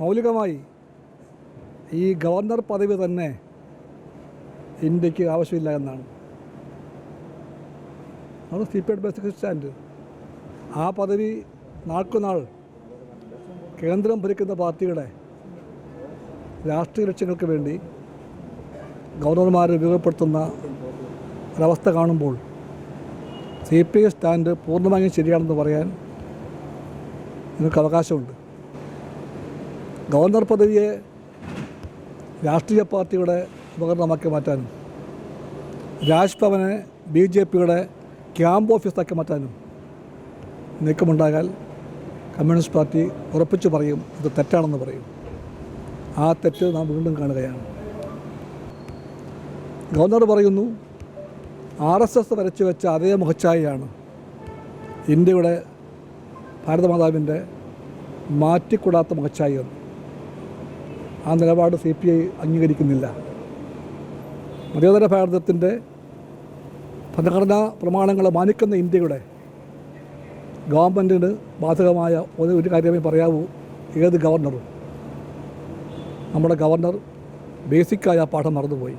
മൗലികമായി ഈ ഗവർണർ പദവി തന്നെ ഇന്ത്യയ്ക്ക് ആവശ്യമില്ല എന്നാണ്. അത് C P I basic stand. ആ പദവി നാൾക്കുനാൾ കേന്ദ്രം ഭരിക്കുന്ന പാർട്ടിയുടെ രാഷ്ട്രീയ ലക്ഷ്യങ്ങൾക്ക് വേണ്ടി ഗവർണർമാരെ ഉപയോഗപ്പെടുത്തുന്ന ഒരവസ്ഥ കാണുമ്പോൾ സി പി ഐ സ്റ്റാൻഡ് പൂർണമായും ശരിയാണെന്ന് പറയാൻ നിങ്ങൾക്ക് അവകാശമുണ്ട് ഗവർണർ പദവിയെ രാഷ്ട്രീയ പാർട്ടിയുടെ ഉപകരണമാക്കി മാറ്റാനും രാജ്ഭവനെ ബി ജെ പിയുടെ ക്യാമ്പ് ഓഫീസാക്കി മാറ്റാനും നീക്കമുണ്ടാകാൽ കമ്മ്യൂണിസ്റ്റ് പാർട്ടി ഉറപ്പിച്ചു പറയും ഇത് തെറ്റാണെന്ന് പറയും. ആ തെറ്റ് നാം വീണ്ടും കാണുകയാണ്. ഗവർണർ പറയുന്നു ആർ എസ് എസ് വരച്ചു വെച്ച അതേ മുഖച്ഛായയാണ് ഇന്ത്യയുടെ ഭാരതമാതാവിന്റെ മാറ്റിക്കൂടാത്ത മുഖച്ഛായ ആ നിലപാട് സി പി ഐ അംഗീകരിക്കുന്നില്ല. മതേതര ഭാരതത്തിന്റെ ഭരണഘടനാ പ്രമാണങ്ങളെ മാനിക്കുന്ന ഇന്ത്യയുടെ ഗവൺമെന്റിന് ബാധകമായ ഒരു ഒരു കാര്യമേ പറയാവൂ ഏത് ഗവർണറും. നമ്മുടെ ഗവർണർ ബേസിക്കായ പാഠം മറന്നുപോയി.